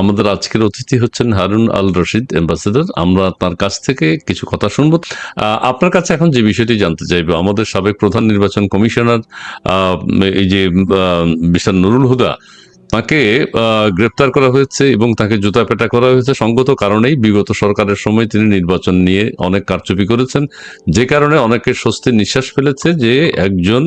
আমাদের আজকের অতিথি হচ্ছেন হারুন আল রশিদ অ্যাম্বাসেডার আমরা তার কাছ থেকে কিছু কথা শুনব। আপনার কাছে এখন যে বিষয়টি জানতে চাইব, আমাদের সাবেক প্রধান নির্বাচন কমিশনার এই যে মিস্টার নুরুল হুদা তাকে গ্রেপ্তার করা হয়েছে এবং তাকে জুতা পেটা করা হয়েছে সঙ্গত কারণেই বিগত সরকারের সময় তিনি নির্বাচন নিয়ে অনেক কারচুপি করেছেন। যে কারণে অনেকে স্বস্তির নিঃশ্বাস ফেলেছে যে একজন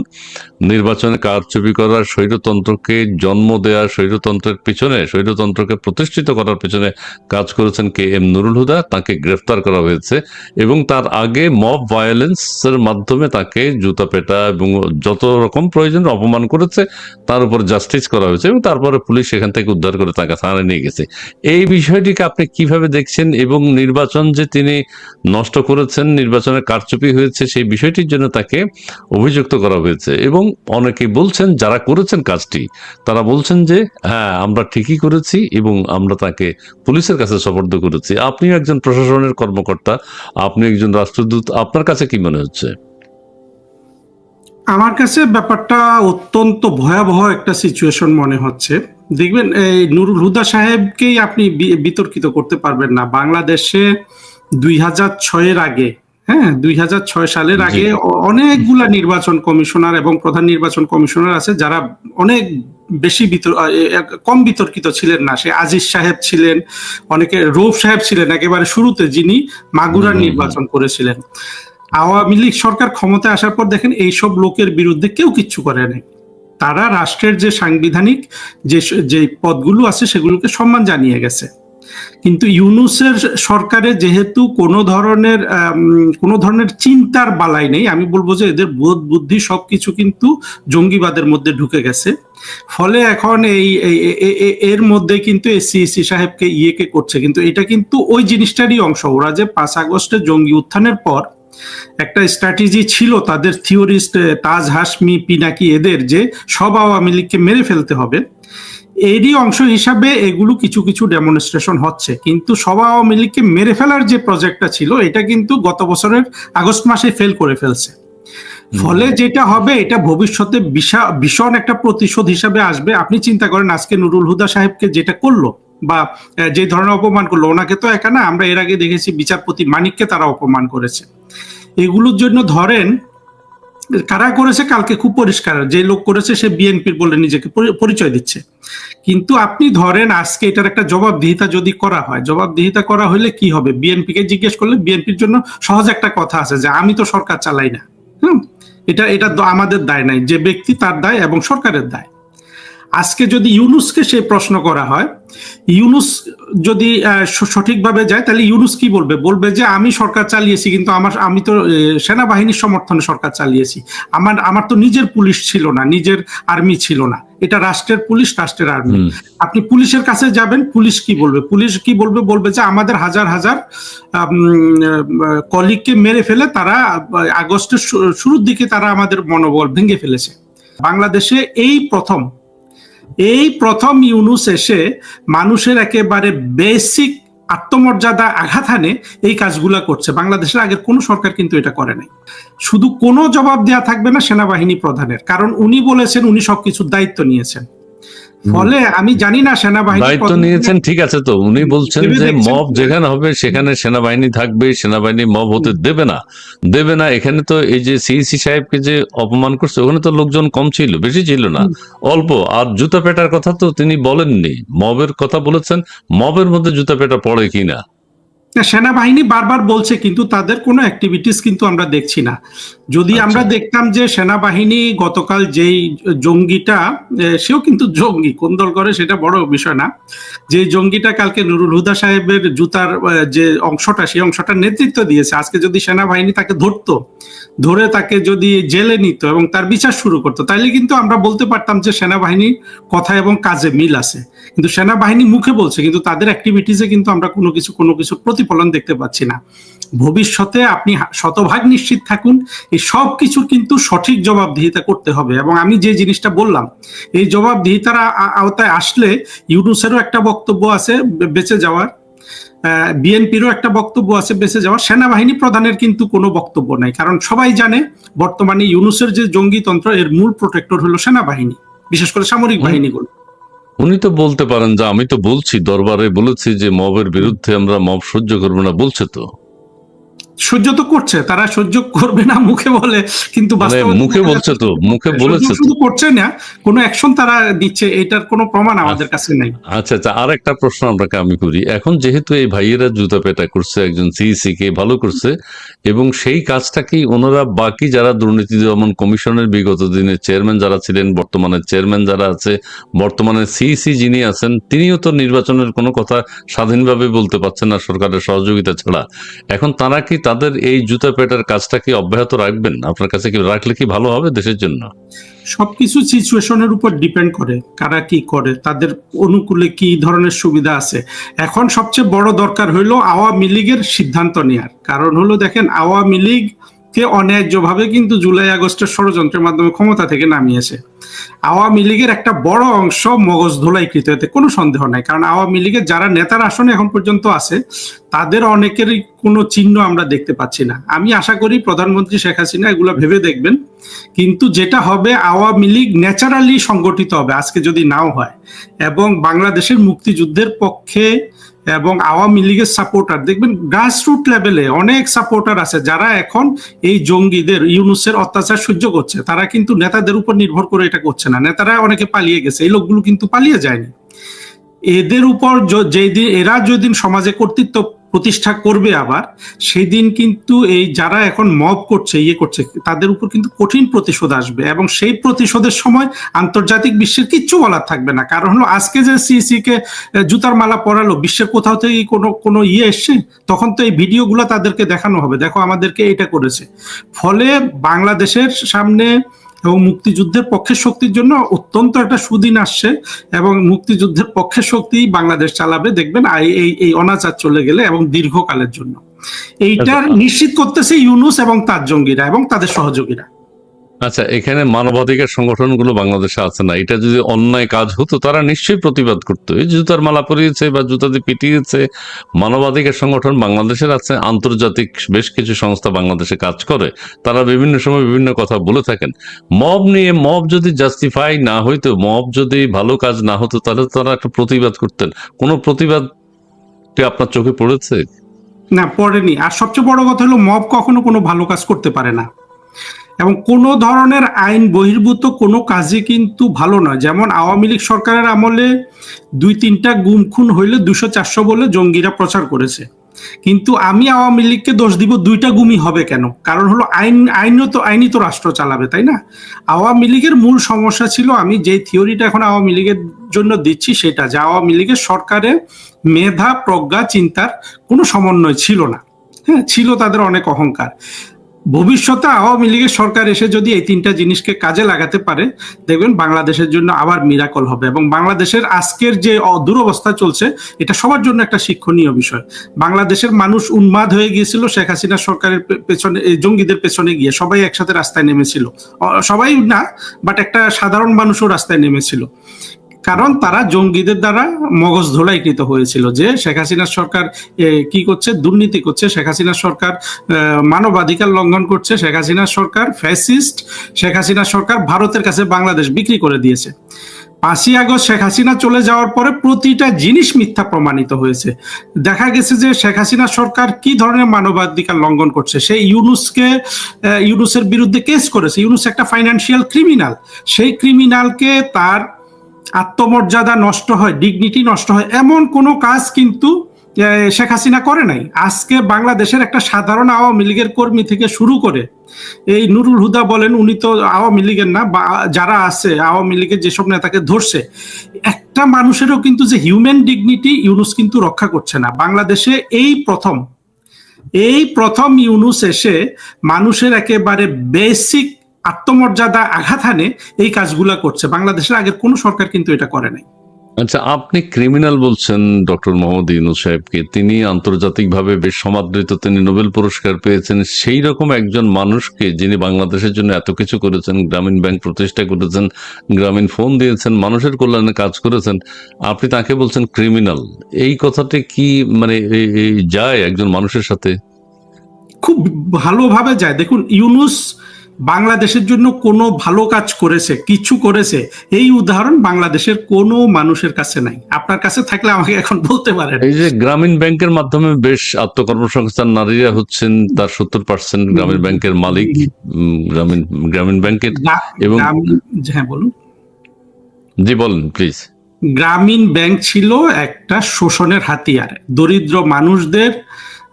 নির্বাচনে কারচুপি করার স্বৈরতন্ত্রকে জন্ম দেওয়া স্বৈরতন্ত্রের পিছনে, স্বৈরতন্ত্রকে প্রতিষ্ঠিত করার পিছনে কাজ করেছেন কে এম নুরুল হুদা। তাকে গ্রেফতার করা হয়েছে এবং তার আগে মব ভায়োলেন্সের মাধ্যমে তাকে জুতা পেটা এবং যত রকম প্রয়োজন অপমান করেছে, তার উপর জাস্টিস করা হয়েছে এবং তারপরে পুলিশ সেখান থেকে উদ্ধার করে তাকে থানায় নিয়ে গেছে। এই বিষয়টিকে আপনি কীভাবে দেখছেন এবং নির্বাচন যে তিনি নষ্ট করেছেন নির্বাচনে কারচুপি হয়েছে, সেই বিষয়টির জন্য তাকে অভিযুক্ত করা হয়েছে এবং অনেকে বলছেন, যারা করেছেন কাজটি, তারা বলছেন যে হ্যাঁ আমরা ঠিকই করেছি এবং আমরা তাকে পুলিশের কাছে সফর্দ করেছি। আপনিও একজন প্রশাসনের কর্মকর্তা আপনি একজন রাষ্ট্রদূত, আপনার কাছে কি মনে হচ্ছে? আমার কাছে ব্যাপারটা অত্যন্ত ভয়াবহ একটা সিচুয়েশন মনে হচ্ছে। দেখবেন এই নুরুল হুদা সাহেবকেই আপনি বিতর্কিত করতে পারবেন না। বাংলাদেশে দুই হাজার ছয়ের আগে হ্যাঁ দুই হাজার ছয় সালের আগে অনেকগুলা নির্বাচন কমিশনার এবং প্রধান নির্বাচন কমিশনার আছে যারা অনেক বেশি কম বিতর্কিত ছিলেন না। সে আজিজ সাহেব ছিলেন অনেকে রৌফ সাহেব ছিলেন একেবারে শুরুতে যিনি মাগুরার। নির্বাচন করেছিলেন। আওয়ামী লীগ সরকার ক্ষমতায় আসার পর দেখেন এইসব লোকের বিরুদ্ধে কেউ কিচ্ছু করে নাই। তারা রাষ্ট্রের যে সাংবিধানিক যে যে পদগুলো আছে সেগুলোকে সম্মান জানিয়ে গেছে। কিন্তু ইউনুসের সরকারে যেহেতু কোনো ধরনের কোনো ধরনের চিন্তার বালাই নেই, আমি বলব যে এদের বোধ বুদ্ধি সবকিছু কিন্তু জঙ্গিবাদের মধ্যে ঢুকে গেছে। ফলে এখন এই এর মধ্যে কিন্তু এসসি সাহেবকে ইয়েকে করছে। কিন্তু এটা কিন্তু ওই জিনিসটারই অংশ। ওরা যে পাঁচ আগস্টে জঙ্গি উত্থানের পর একটা স্ট্র্যাটেজি ছিল তাদের থিওরিস্ট তাজ হাসমি পিনাকি এদের যে সব আওয়ামী লীগকে মেরে ফেলতে হবে। এরই অংশ হিসাবে এগুলো কিছু কিছু ডেমনস্ট্রেশন হচ্ছে। কিন্তু সব আওয়ামী লীগকে মেরে ফেলার যে প্রজেক্টটা ছিল এটা কিন্তু গত বছরের আগস্ট মাসে ফেল করে ফেলছে। ফলে যেটা হবে এটা ভবিষ্যতে ভীষণ একটা প্রতিশোধ হিসাবে আসবে। আপনি চিন্তা করেন আজকে নুরুল হুদা সাহেবকে যেটা করল বা যে ধরনের অপমান করল ওনাকে তো একা না আমরা এর আগে দেখেছি বিচারপতি মানিককে তারা অপমান করেছে। এগুলোর জন্য ধরেন, কারা করেছে কালকে খুব পরিষ্কার, যে লোক করেছে সে বিএনপির বলে নিজেকে পরিচয় দিচ্ছে। কিন্তু আপনি ধরেন আজকে এটার একটা জবাবদিহিতা যদি করা হয়, জবাবদিহিতা করা হলে কি হবে? বিএনপি কে জিজ্ঞেস করলে বিএনপির জন্য সহজ একটা কথা আছে যে আমি তো সরকার চালাই না। হুম? এটা এটা আমাদের দায় নাই, যে ব্যক্তি তার দায় এবং সরকারের দায়। আজকে যদি ইউনুসকে সেই প্রশ্ন করা হয় ইউনুস যদি সঠিকভাবে যায় তাহলে ইউনুস কি বলবে? বলবে যে আমি সরকার চালিয়েছি কিন্তু আমার আমি তো সেনাবাহিনীর সমর্থনে সরকার চালিয়েছি। আমার আমার তো নিজের পুলিশ ছিল না নিজের আর্মি ছিল না। এটা রাষ্ট্রের পুলিশ রাষ্ট্রের আর্মি। আপনি পুলিশের কাছে যাবেন পুলিশ কি বলবে? পুলিশ কি বলবে? বলবে যে আমাদের হাজার হাজার কলিগকে মেরে ফেলে তারা আগস্টের শুরুর দিকে তারা আমাদের মনোবল ভেঙে ফেলেছে। বাংলাদেশে এই প্রথম এই প্রথম ইউনুস এসে মানুষের একেবারে বেসিক আত্মমর্যাদা আঘাত আনে এই কাজগুলো করছে। বাংলাদেশের আগের কোনো সরকার কিন্তু এটা করে নাই। শুধু কোনো জবাব দেওয়া থাকবে না সেনাবাহিনী প্রধানের। কারণ উনি বলেছেন, উনি সবকিছুর দায়িত্ব নিয়েছেন। ফলে আমি জানি না সেনাবাহিনী দায়িত্ব নিয়েছেন ঠিক আছে তো। উনি বলছেন যে মব যেখানে হবে সেখানে সেনাবাহিনী থাকবে সেনাবাহিনী মব হতে দেবে না। দেবে না এখানে তো এই যে সিইসি সাহেবকে যে অপমান করছে ওখানে তো লোকজন কম ছিল বেশি ছিল না। অল্প আর জুতা পেটার কথা তো তিনি বলেননি। মবের কথা বলেছেন মবের মধ্যে জুতা পেটা পড়ে কিনা? সেনাবাহিনী বারবার বলছে কিন্তু তাদের কোনো অ্যাক্টিভিটিস কিন্তু আমরা দেখছি না। যদি আচ্ছা। আমরা দেখতাম যে সেনাবাহিনী গতকাল যেই জঙ্গিটা সেও কিন্তু জঙ্গি কোন দল করে সেটা বড় বিষয় না। যে জঙ্গিটা কালকে নুরুল হুদা সাহেবের জুতার যে অংশটা সেই অংশটা নেতৃত্ব দিয়েছে। আজকে যদি সেনাবাহিনী তাকে ধরতো ধরে তাকে যদি জেলে নিত এবং তার বিচার শুরু করতো তাইলে কিন্তু আমরা বলতে পারতাম যে সেনাবাহিনীর কথা এবং কাজে মিল আছে। কিন্তু সেনাবাহিনী মুখে বলছে কিন্তু তাদের অ্যাক্টিভিটিসে কিন্তু আমরা কোনো কিছু কোনো কিছু প্রতিফলন দেখতে পাচ্ছি না। ভবিষ্যতে আপনি শতভাগ নিশ্চিত থাকুন এই সব কিছুর কিন্তু সঠিক জবাবদিহিতা করতে হবে। এবং আমি যে জিনিসটা বললাম এই জবাবদিহিতার আওতায় আসলে ইউনুসেরও একটা বক্তব্য আছে বেঁচে যাওয়ার বিএনপিরও একটা বক্তব্য আছে বেঁচে যাওয়ার। সেনাবাহিনী প্রধানের কিন্তু কোনো বক্তব্য নাই। কারণ সবাই জানে বর্তমানে ইউনুসের যে জঙ্গিতন্ত্র এর মূল প্রোটেক্টর হলো সেনাবাহিনী বিশেষ করে সামরিক বাহিনীগুলো। উনি তো বলতে পারেন যে আমি তো বলছি, দরবারে বলেছি যে মবের বিরুদ্ধে আমরা মব সহ্য করব না, বলছে তো। সহ্য তো করছে তারা সহ্য করবে না মুখে বলে কিন্তু মানে মুখে বলছে তো মুখে বলেছে শুধু করছে না কোনো অ্যাকশন তারা দিচ্ছে এটার কোনো প্রমাণ আমাদের কাছে নেই। আচ্ছা আচ্ছা আর একটা প্রশ্ন আপনাকে আমি করি। এখন যেহেতু এই ভাইয়েরা জুতা পেটা করছে একজন সিইসি কে ভালো করছে এবং সেই কাজটাকেই ওনারা বাকি যারা দুর্নীতি দমন কমিশনের বিগত দিনের চেয়ারম্যান যারা ছিলেন বর্তমানে চেয়ারম্যান যারা আছে বর্তমানে সিইসি যিনি আছেন তিনিও তো নির্বাচনের কোনো কথা স্বাধীনভাবে বলতে পারছেন না সরকারের সহযোগিতা ছাড়া। এখন তারা কি তাদের এই জুতা পেটার কাজটা কি অব্যাহত রাখবেন? আপনার কাছে কি রাখলে কি ভালো হবে দেশের জন্য? সবকিছু সিচুয়েশনের উপর ডিপেন্ড করে, কারা কি করে, তাদের অনুকূলে কি ধরনের সুবিধা আছে। এখন সবচেয়ে বড় দরকার হইল আওয়ামী লীগের সিদ্ধান্ত নেওয়ার কারণ হলো দেখেন, আওয়ামী লীগ কে অন্যায্যভাবে কিন্তু জুলাই আগস্টের ষড়যন্ত্রের মাধ্যমে ক্ষমতা থেকে নামিয়েছে। আওয়ামী লীগের একটা বড় অংশ মগজ ধোলাইকৃত এতে কোনো সন্দেহ নাই। কারণ আওয়ামী লীগের যারা নেতার আসনে এখন পর্যন্ত আছে, তাদের অনেকেরই কোনো চিহ্ন আমরা দেখতে পাচ্ছি না। আমি আশা করি প্রধানমন্ত্রী শেখ হাসিনা এগুলো ভেবে দেখবেন। কিন্তু যেটা হবে, আওয়ামী লীগ ন্যাচারালি সংগঠিত হবে, আজকে যদি নাও হয়। এবং বাংলাদেশের মুক্তিযুদ্ধের পক্ষে এবং আওয়ামী লীগের সাপোর্টার দেখবেন গ্রাসরুট লেভেলে অনেক সাপোর্টার আছে যারা এখন এই জঙ্গিদের, ইউনুসের অত্যাচার সহ্য করছে। তারা কিন্তু নেতাদের উপর নির্ভর করে এটা করছে না। নেতারা অনেকে পালিয়ে গেছে, এই লোকগুলো কিন্তু পালিয়ে যায়নি। এদের উপর যেদিন এরা যেদিন সমাজে কর্তৃত্ব প্রতিষ্ঠা করবে আবার সেই দিন কিন্তু এই যারা এখন মব করছে ইয়ে করছে, তাদের উপর কিন্তু কঠিন প্রতিশোধ আসবে এবং সেই প্রতিশোধের সময় আন্তর্জাতিক বিশ্বের কিচ্ছু বলার থাকবে না। কারণ হলো, আজকে যে সিসি কে জুতার মালা পরালো, বিশ্বের কোথাও থেকে কোনো কোনো ইয়ে এসছে, তখন তো এই ভিডিওগুলো তাদেরকে দেখানো হবে। দেখো, আমাদেরকে এটা করেছে। ফলে বাংলাদেশের সামনে এবং মুক্তিযুদ্ধের পক্ষের শক্তির জন্য অত্যন্ত একটা সুদিন আসছে এবং মুক্তিযুদ্ধের পক্ষের শক্তি বাংলাদেশ চালাবে দেখবেন এই এই অনাচার চলে গেলে এবং দীর্ঘকালের জন্য এইটার আচ্ছা। নিশ্চিত করতেছে ইউনুস এবং তার জঙ্গিরা এবং তাদের সহযোগীরা আচ্ছা এখানে মানবাধিকার সংগঠনগুলো বাংলাদেশে আছে না। এটা যদি অন্যায় কাজ হতো, তারা নিশ্চয়ই প্রতিবাদ করতো। এই জুতার মালা পরিয়েছে বা জুতা দিয়ে পিটিয়েছে, মানবাধিকার সংগঠন বাংলাদেশের আছে, আন্তর্জাতিক বেশ কিছু সংস্থা বাংলাদেশে কাজ করে। তারা বিভিন্ন সময় বিভিন্ন কথা বলে থাকেন। মব নিয়ে, মব যদি জাস্টিফাই না হইতো, মব যদি ভালো কাজ না হতো, তাহলে তারা একটা প্রতিবাদ করতেন। কোনো প্রতিবাদটি আপনার চোখে পড়েছে? না, পড়েনি। আর সবচেয়ে বড় কথা হলো, মব কখনো কোনো ভালো কাজ করতে পারে না। এবং কোনো ধরনের আইন বহির্ভূত কোনো কাজই কিন্তু ভালো নয় যেমন আওয়ামী লীগ সরকারের আমলে দুই তিনটা গুম খুন হইলে দুশো চারশো বলে জঙ্গিরা প্রচার করেছে। কিন্তু আমি আওয়ামী লীগকে দোষ দিব দুইটা গুমই হবে কেন? কারণ হলো আইন, আইনও তো, আইনই তো রাষ্ট্র চালাবে, তাই না? আওয়ামী লীগের মূল সমস্যা ছিল, আমি যে থিওরিটা এখন আওয়ামী লীগের জন্য দিচ্ছি সেটা যে আওয়ামী লীগের সরকারে মেধা, প্রজ্ঞা, চিন্তার কোনো সমন্বয় ছিল না। হ্যাঁ ছিল তাদের অনেক অহংকার। ভবিষ্যতে আওয়ামী লীগের সরকার এসে যদি এই তিনটা জিনিসকে কাজে লাগাতে পারে, দেখবেন বাংলাদেশের জন্য আবার মিরাকল হবে এবং বাংলাদেশের আজকের যে দুরবস্থা চলছে, এটা সবার জন্য একটা শিক্ষণীয় বিষয়। বাংলাদেশের মানুষ উন্মাদ হয়ে গিয়েছিল, শেখ হাসিনা সরকারের পেছনে জঙ্গিদের পেছনে গিয়ে সবাই একসাথে রাস্তায় নেমেছিল। সবাই না বাট একটা সাধারণ মানুষও রাস্তায় নেমেছিল। কারণ তারা জঙ্গিদের দ্বারা মগজ ধোলাইকৃত হয়েছিল যে শেখ হাসিনার সরকার কি করছে? দুর্নীতি করছে। শেখ হাসিনার সরকার মানবাধিকার লঙ্ঘন করছে। শেখ হাসিনার সরকার ফ্যাসিস্ট। শেখ হাসিনার সরকার ভারতের কাছে বাংলাদেশ বিক্রি করে দিয়েছে। পাঁচই আগস্ট শেখ হাসিনা চলে যাওয়ার পরে প্রতিটা জিনিস মিথ্যা প্রমাণিত হয়েছে। দেখা গেছে যে শেখ হাসিনা সরকার কি ধরনের মানবাধিকার লঙ্ঘন করছে? সেই ইউনুসকে ইউনুসের বিরুদ্ধে কেস করেছে। ইউনুস একটা ফাইন্যান্সিয়াল ক্রিমিনাল সেই ক্রিমিনালকে তার আত্মমর্যাদা নষ্ট হয় ডিগনিটি নষ্ট হয়, এমন কোনো কাজ কিন্তু শেখ হাসিনা করে নাই। আজকে বাংলাদেশের একটা সাধারণ আওয়ামী লীগের কর্মী থেকে শুরু করে, এই নুরুল হুদা বলেন, উনি তো আওয়ামী লীগের না যারা আছে, আওয়ামী লীগের যেসব নেতাকে ধরছে, একটা মানুষেরও কিন্তু যে হিউম্যান ডিগনিটি ইউনুস কিন্তু রক্ষা করছে না। বাংলাদেশে এই প্রথম এই প্রথম ইউনুস এসে মানুষের একেবারে বেসিক আত্মমর্যাদা আঘাত হানে এই কাজগুলা করছে। বাংলাদেশের আগের কোনো সরকার কিন্তু এটা করে নাই। আচ্ছা আপনি ক্রিমিনাল বলছেন ডক্টর মোহাম্মদ ইউনুস সাহেবকে। তিনি আন্তর্জাতিকভাবে বেশ সমাদৃত তিনি নোবেল পুরস্কার পেয়েছেন। সেই রকম একজন মানুষকে যিনি বাংলাদেশের জন্য এত কিছু করেছেন গ্রামীণ ব্যাংক প্রতিষ্ঠা করেছেন গ্রামীণ ফোন দিয়েছেন মানুষের কল্যাণে কাজ করেছেন আপনি তাকে বলছেন ক্রিমিনাল এই কথাটি কি মানে যায় একজন মানুষের সাথে? খুব ভালোভাবে যায়। দেখুন ইউনুস বাংলাদেশের জন্য কোনো ভালো কাজ করেছে কিছু করেছে এই উদাহরণ বাংলাদেশের কোনো মানুষের কাছে নাই। আপনার কাছে থাকলে আমাকে এখন বলতে পারেন। এই যে গ্রামীণ ব্যাংকের মাধ্যমে বেশ আত্মকর্মসংস্থান নারীরা হচ্ছেন তার সত্তর পার্সেন্ট গ্রামীণ ব্যাংকের মালিক গ্রামীণ গ্রামীণ ব্যাংকের এবং হ্যাঁ বলুন। জি বলেন প্লিজ গ্রামীণ ব্যাংক ছিল একটা শোষণের হাতিয়ার। দরিদ্র মানুষদের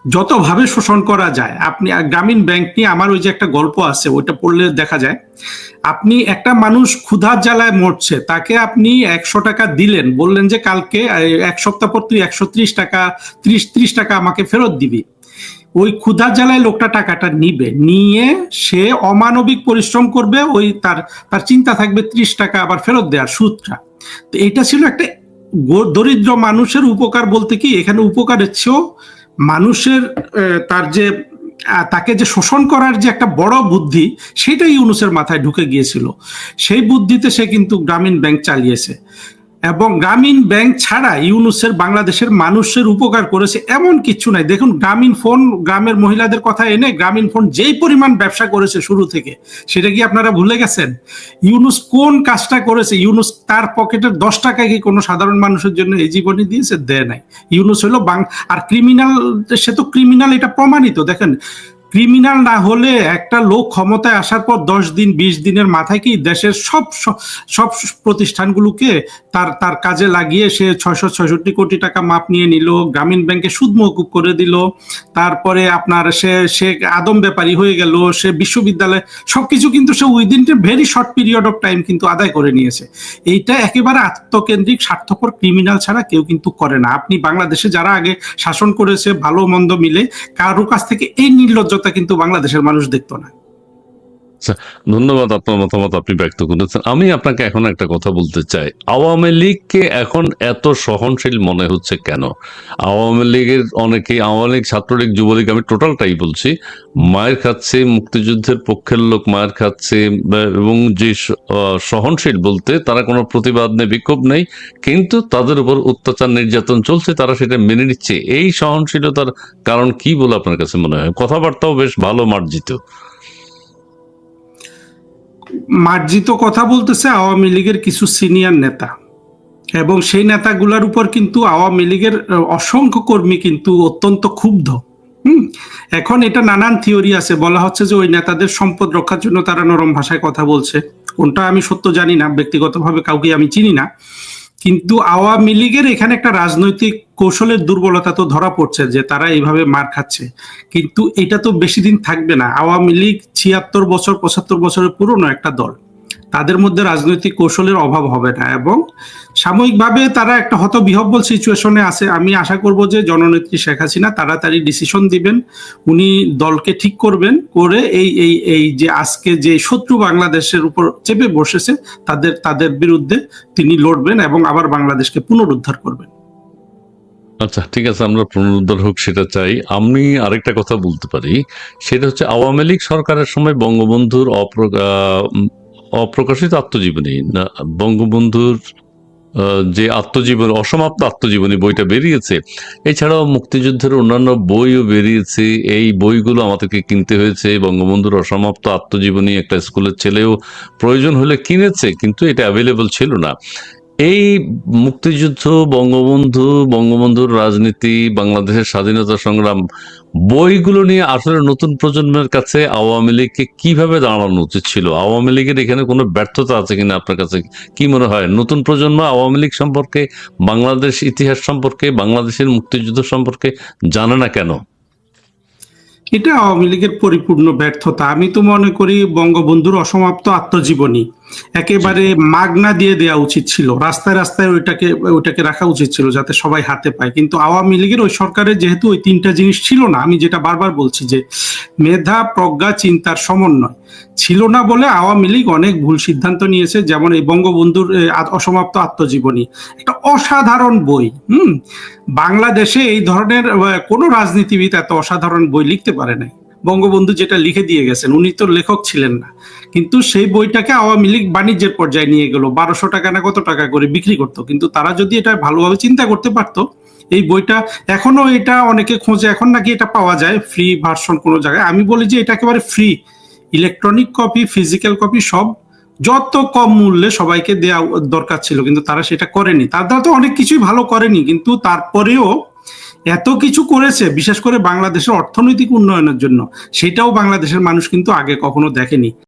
যতভাবে শোষণ করা যায়, আপনি গ্রামীণ ব্যাংক নিয়ে আমার ওই যে একটা গল্প আছে, ওইটা পড়লে দেখা যায়। আপনি একটা মানুষ ক্ষুধার জ্বালায় মরছে, তাকে আপনি একশো টাকা দিলেন, বললেন যে কালকে এক সপ্তাহ পর তুই একশো ত্রিশ টাকা, ত্রিশ ত্রিশ টাকা আমাকে ফেরত দিবি। ওই ক্ষুধার জ্বালায় লোকটা টাকাটা নিবে, নিয়ে সে অমানবিক পরিশ্রম করবে, ওই তার তার চিন্তা থাকবে ত্রিশ টাকা আবার ফেরত দেওয়ার সুদটা তো এটা ছিল একটা দরিদ্র মানুষের উপকার বলতে কি, এখানে উপকারের চেয়েও মানুষের তার যে তাকে যে শোষণ করার যে একটা বড় বুদ্ধি, সেটাই ইউনুসের মাথায় ঢুকে গিয়েছিল। সেই বুদ্ধিতে সে কিন্তু গ্রামীণ ব্যাংক চালিয়েছে। এবং গ্রামীণ ব্যাংক ছাড়া ইউনুসের বাংলাদেশের মানুষের উপকার করেছে এমন কিছু নাই। দেখুন, গ্রামীণ ফোন, গ্রামের মহিলাদের কথা এনে গ্রামীণ ফোন যেই পরিমাণ ব্যবসা করেছে শুরু থেকে, সেটা কি আপনারা ভুলে গেছেন? ইউনুস কোন কাজটা করেছে? ইউনুস তার পকেটের দশ টাকা কি কোনো সাধারণ মানুষের জন্য এই জীবনে দিয়েছে? দেয় নাই। ইউনুস হলো বাং আর ক্রিমিনাল সে তো ক্রিমিনাল এটা প্রমাণিত। দেখেন ক্রিমিনাল না হলে একটা লোক ক্ষমতায় আসার পর দশ দিন, বিশ দিনের মাথায় কি দেশের সব সব- প্রতিষ্ঠানগুলোকে তার তার কাজে লাগিয়ে সে ছয়শো ছয়ষট্টি কোটি টাকা মাপ নিয়ে নিল, গ্রামীণ ব্যাংকে সুদ মকুব করে দিল, তারপরে আপনার সে সে আদম ব্যাপারী হয়ে গেল, সে বিশ্ববিদ্যালয়, সবকিছু কিন্তু সে within very short period of time কিন্তু আদায় করে নিয়েছে। এইটা একেবারে আত্মকেন্দ্রিক, স্বার্থপর ক্রিমিনাল ছাড়া কেউ কিন্তু করে না। আপনি বাংলাদেশে যারা আগে শাসন করেছে, ভালো মন্দ মিলে, কারও কাছ থেকে এই নির্লজ্জতা কিন্তু বাংলাদেশের মানুষ দেখতো না। ধন্যবাদ আপনার মতামত, আপনি ব্যক্ত করেছেন। আমি আপনাকে এখন একটা কথা বলতে চাই। আওয়ামী লীগকে এখন এত সহনশীল মনে হচ্ছে কেন? আওয়ামী লীগের অনেকেই, আওয়ামী লীগ ছাত্রলীগ, যুবলীগ, আমি টোটালটাই বলছি, মায়ের খাচ্ছে, মুক্তিযুদ্ধের পক্ষের লোক মায়ের খাচ্ছে এবং যে সহনশীল বলতে তারা কোনো প্রতিবাদ নেই, বিক্ষোভ নেই, কিন্তু তাদের উপর অত্যাচার, নির্যাতন চলছে, তারা সেটা মেনে নিচ্ছে। এই সহনশীলতার কারণ কি বলে আপনার কাছে মনে হয়? কথাবার্তাও বেশ ভালো মার্জিত। মার্জিত কথা বলতেছে আওয়ামী লীগের কিছু সিনিয়র নেতা। এবং সেই নেতাগুলার উপর কিন্তু আওয়ামী লীগের অসংখ্য কর্মী কিন্তু অত্যন্ত ক্ষুব্ধ। হুম? এখন এটা নানান থিওরি আছে। বলা হচ্ছে যে ওই নেতাদের সম্পদ রক্ষার জন্য তারা নরম ভাষায় কথা বলছে। কোনটা আমি সত্য জানি না, ব্যক্তিগতভাবে কাউকে আমি চিনি না। কিন্তু আওয়ামী লীগের এখানে একটা রাজনৈতিক কৌশলের দুর্বলতা তো ধরা পড়ছে যে তারা এইভাবে মার খাচ্ছে। কিন্তু এটা তো বেশি দিন থাকবে না। আওয়ামী লীগ ছিয়াত্তর বছর, পঁচাত্তর বছরের পুরনো একটা দল। তাদের মধ্যে রাজনৈতিক কৌশলের অভাব হবে না এবং সাময়িকভাবে তারা একটা হতবিহব্বল সিচুয়েশনে আছে। আমি আশা করব যে জননেত্রী শেখ হাসিনা তাড়াতাড়ি ডিসিশন দিবেন, উনি দলকে ঠিক করবেন, করে এই এই এই যে আজকে যে শত্রু বাংলাদেশের উপর চেপে বসেছে, তাদের তাদের বিরুদ্ধে তিনি লড়বেন এবং আবার বাংলাদেশকে পুনরুদ্ধার করবেন। আচ্ছা ঠিক আছে, আমরা পুনরুদ্ধার হোক, সেটা চাই। আমি আরেকটা কথা বলতে পারি। সেটা হচ্ছে আওয়ামী লীগ সরকারের সময় বঙ্গবন্ধুর অপ্র- অপ্রকাশিত আত্মজীবনী, না, বঙ্গবন্ধুর যে আত্মজীবন, অসমাপ্ত আত্মজীবনী বইটা বেরিয়েছে, এছাড়াও মুক্তিযুদ্ধের অন্যান্য বইও বেরিয়েছে, এই বইগুলো আমাদেরকে কিনতে হয়েছে, বঙ্গবন্ধুর অসমাপ্ত আত্মজীবনী, একটা স্কুলের ছেলেও প্রয়োজন হলে কিনেছে, কিন্তু এটা অ্যাভেলেবল ছিল না। এই মুক্তিযুদ্ধ, বঙ্গবন্ধু, বঙ্গবন্ধুর রাজনীতি, বাংলাদেশের স্বাধীনতা সংগ্রাম, বইগুলো নিয়ে আসলে নতুন প্রজন্মের কাছে আওয়ামী লীগকে কীভাবে দাঁড়ানো উচিত ছিল? আওয়ামী লীগের এখানে কোনো ব্যর্থতা আছে কিনা আপনার কাছে কি মনে হয়? নতুন প্রজন্ম আওয়ামী লীগ সম্পর্কে, বাংলাদেশ ইতিহাস সম্পর্কে, বাংলাদেশের মুক্তিযুদ্ধ সম্পর্কে জানে না কেন? এটা আওয়ামী লীগের পরিপূর্ণ ব্যর্থতা। আমি তো মনে করি বঙ্গবন্ধুর অসমাপ্ত আত্মজীবনী। একেবারে মাগনা দিয়ে দেওয়া উচিত ছিল। রাস্তায় রাস্তায় ওইটাকে ওইটাকে রাখা উচিত ছিল যাতে সবাই হাতে পায়। কিন্তু আওয়ামী লীগের ওই সরকারের যেহেতু ওই তিনটা জিনিস ছিল না, আমি যেটা বারবার বলছি যে মেধা, প্রজ্ঞা, চিন্তার সমন্বয় ছিল না বলে আওয়ামী লীগ অনেক ভুল সিদ্ধান্ত নিয়েছে, যেমন এই বঙ্গবন্ধুর অসমাপ্ত আত্মজীবনী। একটা অসাধারণ বই, হুম? বাংলাদেশে এই ধরনের কোনো রাজনীতিবিদ এত অসাধারণ বই লিখতে পারে নাই। বঙ্গবন্ধু যেটা লিখে দিয়ে গেছেন, উনি তো লেখক ছিলেন না। কিন্তু সেই বইটাকে আওয়ামী লীগ বাণিজ্যের পর্যায়ে নিয়ে গেল, বারোশো টাকা না কত টাকা করে বিক্রি করতো। কিন্তু তারা যদি এটা ভালোভাবে চিন্তা করতে পারতো, এই বইটা এখনও এটা অনেকে খোঁজে, এখন নাকি এটা পাওয়া যায়, ফ্রি ভার্সন কোনো জায়গায়। আমি বলি যে এটা একেবারে free, electronic copy, physical copy সব যত কম মূল্যে সবাইকে দেওয়া দরকার ছিল, কিন্তু তারা সেটা করেনি। তার তো অনেক কিছুই ভালো করেনি, কিন্তু তারপরেও এত কিছু করেছে, বিশেষ করে বাংলাদেশের অর্থনৈতিক উন্নয়নের জন্য। সেটাও বাংলাদেশের মানুষ কিন্তু আগে কখনো দেখেনি।